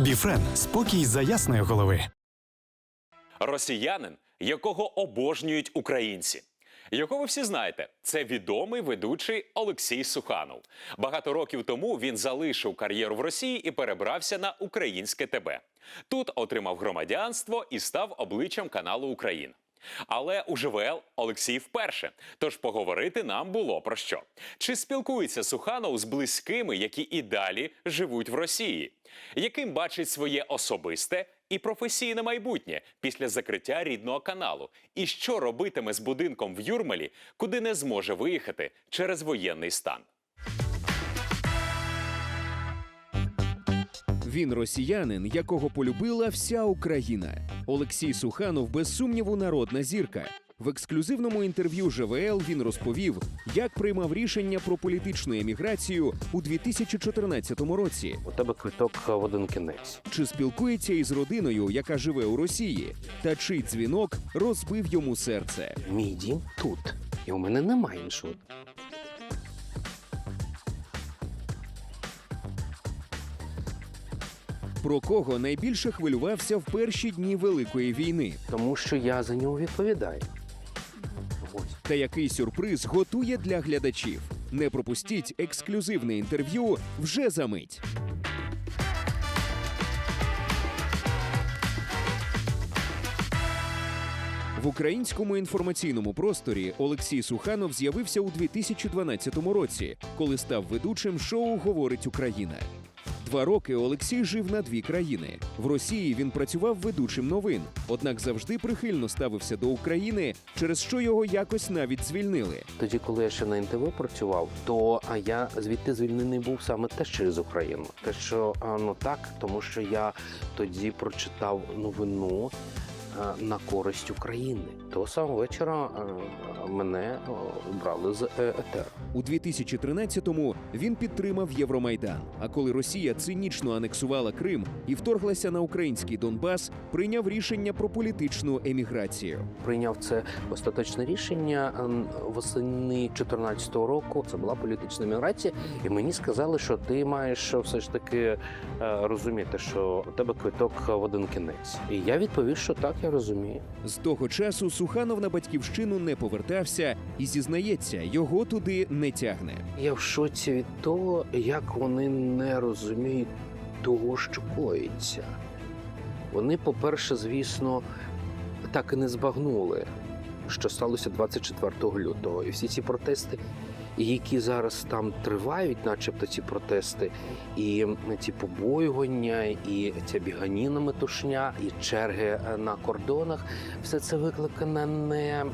Біфрен спокій за ясної голови. Росіянин, якого обожнюють українці. Його ви всі знаєте, це відомий ведучий Олексій Суханов. Багато років тому він залишив кар'єру в Росії і перебрався на українське ТБ. Тут отримав громадянство і став обличчям каналу Україна. Але у ЖВЛ Олексій вперше. Тож поговорити нам було про що. Чи спілкується Суханов з близькими, які і далі живуть в Росії? Яким бачить своє особисте і професійне майбутнє після закриття рідного каналу? І що робитиме з будинком в Юрмалі, куди не зможе виїхати через воєнний стан? Він росіянин, якого полюбила вся Україна. Олексій Суханов, без сумніву, народна зірка. В ексклюзивному інтерв'ю ЖВЛ він розповів, як приймав рішення про політичну еміграцію у 2014 році. У тебе квиток в один кінець. Чи спілкується із родиною, яка живе у Росії, та чий дзвінок розбив йому серце. Мій дім тут. І у мене немає іншого. Про кого найбільше хвилювався в перші дні Великої війни, Тому що я за нього відповідаю. Ось. та який сюрприз готує для глядачів. Не пропустіть ексклюзивне інтерв'ю вже за мить. В українському інформаційному просторі Олексій Суханов з'явився у 2012 році, коли став ведучим шоу Говорить Україна. Два роки Олексій жив на дві країни. В Росії він працював ведучим новин, однак завжди прихильно ставився до України, через що його якось навіть звільнили. Тоді, коли я ще на НТВ працював, то я звідти звільнений був саме теж через Україну. Те, що ну так, тому що я тоді прочитав новину на користь України. Того самого вечора мене а, брали з е, ЕТР. У 2013-му він підтримав Євромайдан. А коли Росія цинічно анексувала Крим і вторглася на український Донбас, прийняв рішення про політичну еміграцію. прийняв це остаточне рішення восени 2014 року. Це була політична міграція, і мені сказали, що ти маєш все ж таки е, розуміти, що у тебе квиток в один кінець. І я відповів, що так, я розумію. З того часу Суханов на батьківщину не повертався і зізнається, його туди не тягне. Я в шоці від того, як вони не розуміють того, що коїться. Вони, по-перше, звісно, так і не збагнули, що сталося 24 лютого. І всі ці протести, які зараз там тривають, начебто ці протести, і ці побоювання, і ця біганіна метушня, і черги е, на кордонах, все це викликане не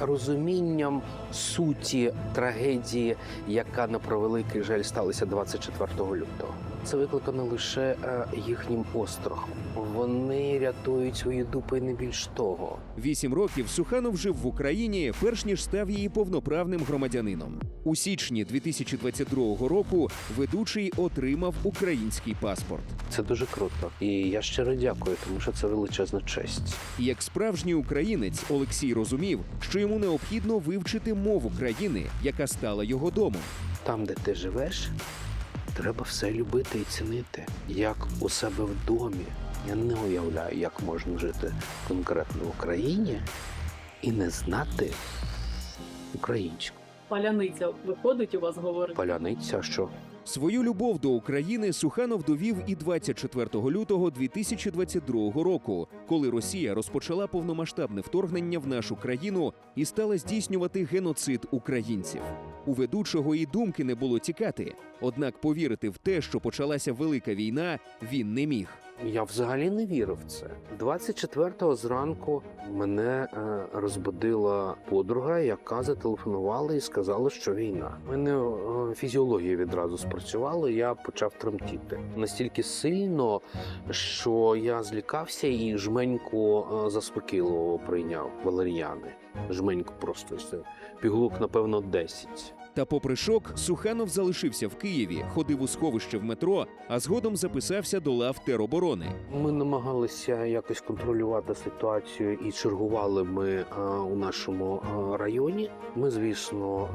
розумінням суті трагедії, яка на превеликий жаль сталася 24 лютого. Це викликано лише е, їхнім острахом. Вони рятують свої дупи не більш того. Вісім років Суханов жив в Україні, перш ніж став її повноправним громадянином. У січні 2022 року ведучий отримав український паспорт. Це дуже круто. І я щиро дякую, тому що це величезна честь. Як справжній українець Олексій розумів, що йому необхідно вивчити мову країни, яка стала його домом. Там, де ти живеш, треба все любити і цінити, як у себе в домі. Я не уявляю, як можна жити конкретно в Україні і не знати українську. Паляниця виходить у вас говорить. Паляниця, що Свою любов до України Суханов довів і 24 лютого 2022 року, коли Росія розпочала повномасштабне вторгнення в нашу країну і стала здійснювати геноцид українців. У ведучого і думки не було тікати. Однак повірити в те, що почалася велика війна, він не міг. Я взагалі не вірив в це. 24-го зранку мене е, розбудила подруга, яка зателефонувала і сказала, що війна. У мене е, фізіологія відразу спрацювала. Я почав тремтіти настільки сильно, що я злякався і жменьку е, заспокійливого прийняв валеріани. Жменьку просто пігулок, напевно, 10. Та попри шок, Суханов залишився в Києві, ходив у сховище в метро, а згодом записався до лав тероборони. Ми намагалися якось контролювати ситуацію і чергували ми е, у нашому е, районі. Ми, звісно,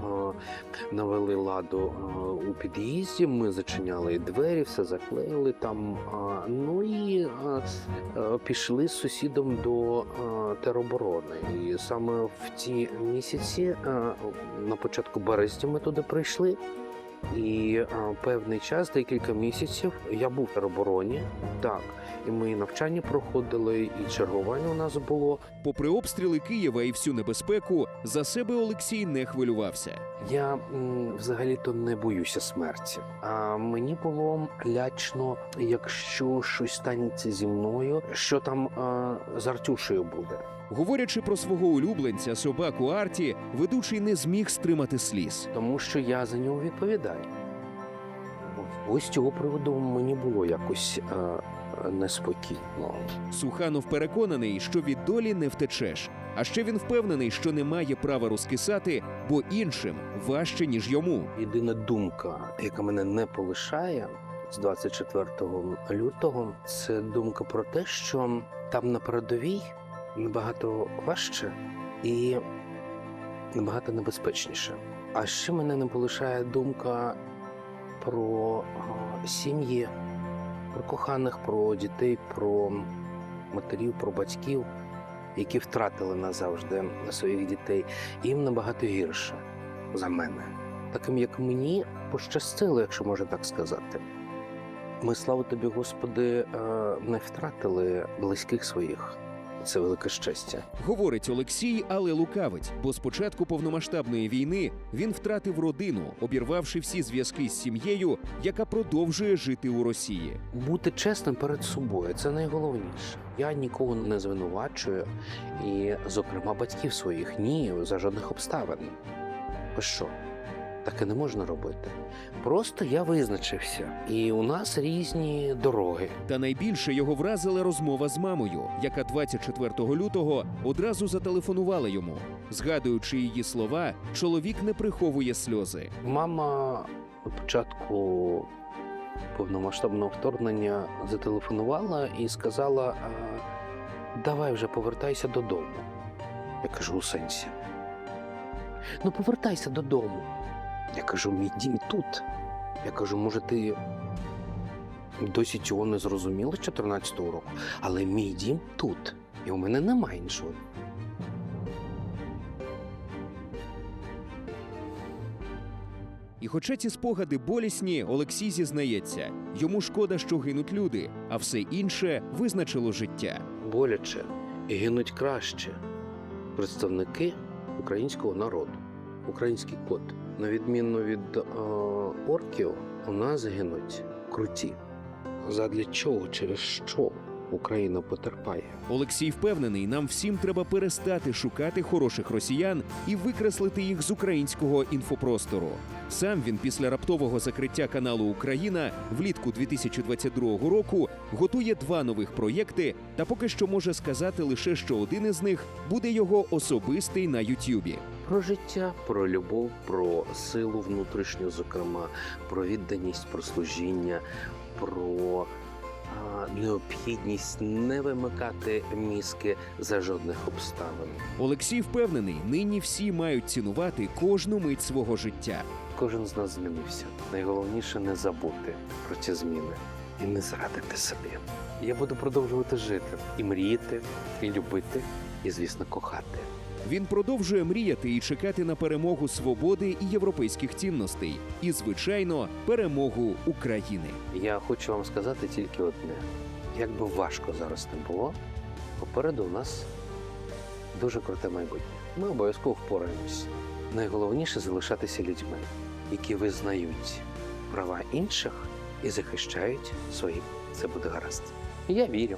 е, навели ладу е, у під'їзді. Ми зачиняли двері, все заклеїли там. е, Ну і е, е, пішли з сусідом до е, тероборони. І саме в ті місяці, е, на початку березня, ми туди прийшли. І е, певний час, декілька місяців, я був в теробороні. Так, і ми навчання проходили, і чергування у нас було. Попри обстріли Києва і всю небезпеку, за себе Олексій не хвилювався. Я взагалі-то не боюся смерті. А мені було лячно, якщо щось станеться зі мною, що там е, з Артюшею буде. Говорячи про свого улюбленця, собаку Арті, ведучий не зміг стримати сліз. тому що я за нього відповідаю. Ось цього приводу мені було якось е, неспокійно. Суханов переконаний, що від долі не втечеш. А ще він впевнений, що не має права розкисати, бо іншим важче ніж йому. Єдина думка, яка мене не полишає з 24 лютого, це думка про те, що там на передовій набагато важче і набагато небезпечніше. А ще мене не полишає думка про сім'ї, про коханих, про дітей, про матерів, про батьків, які втратили назавжди своїх дітей. Їм набагато гірше за мене таким як мені, пощастило, якщо можна так сказати. Ми, слава тобі, Господи, е, не втратили близьких своїх. Це велике щастя. Говорить Олексій, але лукавить, бо з початку повномасштабної війни він втратив родину, обірвавши всі зв'язки з сім'єю, яка продовжує жити у Росії. Бути чесним перед собою це найголовніше. Я нікого не звинувачую, і, зокрема, батьків своїх ні за жодних обставин. Ви що? Таке не можна робити. Просто я визначився, і у нас різні дороги. Та найбільше його вразила розмова з мамою, яка 24 лютого одразу зателефонувала йому. Згадуючи її слова, чоловік не приховує сльози. Мама на початку повномасштабного вторгнення зателефонувала і сказала: давай вже повертайся додому. Я кажу, у сенсі. Ну, повертайся додому. Я кажу, мій дім тут. Я кажу, може, ти досі цього не зрозуміла з 14-го року, але мій дім тут. І у мене немає іншого. І хоча ці спогади болісні, Олексій зізнається, йому шкода, що гинуть люди, а все інше визначило життя. боляче і гинуть краще представники українського народу, український код. На відміну від е, орків, у нас гинуть круті. Задля чого, через що Україна потерпає? Олексій впевнений, нам всім треба перестати шукати хороших росіян і викреслити їх з українського інфопростору. Сам він після раптового закриття каналу Україна влітку 2022 року готує два нових проєкти, та поки що може сказати лише, що один із них буде його особистий на Ютюбі. Про життя, про любов, про силу внутрішню, зокрема, про відданість, про служіння, про а, необхідність не вимикати мізки за жодних обставин. Олексій впевнений, нині всі мають цінувати кожну мить свого життя. Кожен з нас змінився. Найголовніше не забути про ці зміни і не зрадити собі. Я буду продовжувати жити і мріяти, і любити, і, звісно, кохати. Він продовжує мріяти і чекати на перемогу свободи і європейських цінностей, і, звичайно, перемогу України. Я хочу вам сказати тільки одне: як би важко зараз не було, попереду у нас дуже круте майбутнє. Ми обов'язково впораємось. Найголовніше залишатися людьми, які визнають права інших і захищають свої. Це буде гаразд. Я вірю.